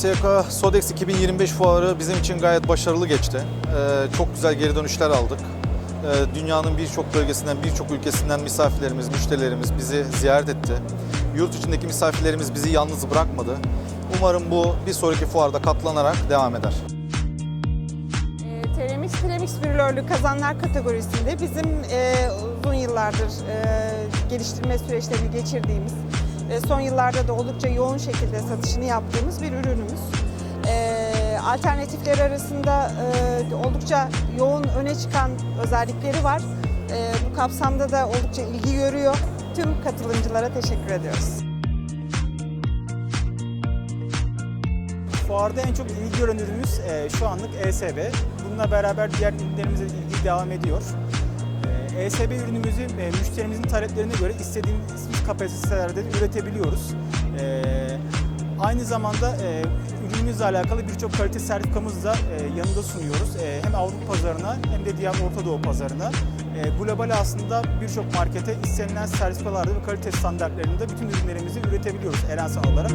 ASYK Sodex 2025 fuarı bizim için gayet başarılı geçti. Ee, çok güzel geri dönüşler aldık. Ee, dünyanın birçok bölgesinden, birçok ülkesinden misafirlerimiz, müşterilerimiz bizi ziyaret etti. Yurt içindeki misafirlerimiz bizi yalnız bırakmadı. Umarım bu bir sonraki fuarda katlanarak devam eder. E, Telemix Premix Brülörlü kazanlar kategorisinde bizim e, uzun yıllardır e, geliştirme süreçlerini geçirdiğimiz, son yıllarda da oldukça yoğun şekilde satışını yaptığımız bir ürünümüz. E, alternatifler arasında e, oldukça yoğun öne çıkan özellikleri var. E, bu kapsamda da oldukça ilgi görüyor. Tüm katılımcılara teşekkür ediyoruz. Fuarda en çok ilgi gören ürünümüz e, şu anlık ESB. Bununla beraber diğer ürünlerimize ilgi devam ediyor. ESB ürünümüzü e, müşterimizin taleplerine göre istediğimiz kapasitelerde de üretebiliyoruz. E, aynı zamanda e, ürünümüzle alakalı birçok kalite sertifikamızı da e, yanında sunuyoruz. Hem Avrupa pazarına hem de diğer Orta Doğu pazarına. E, global aslında birçok markete istenilen sertifikalarda ve kalite standartlarında bütün ürünlerimizi üretebiliyoruz Erensan olarak.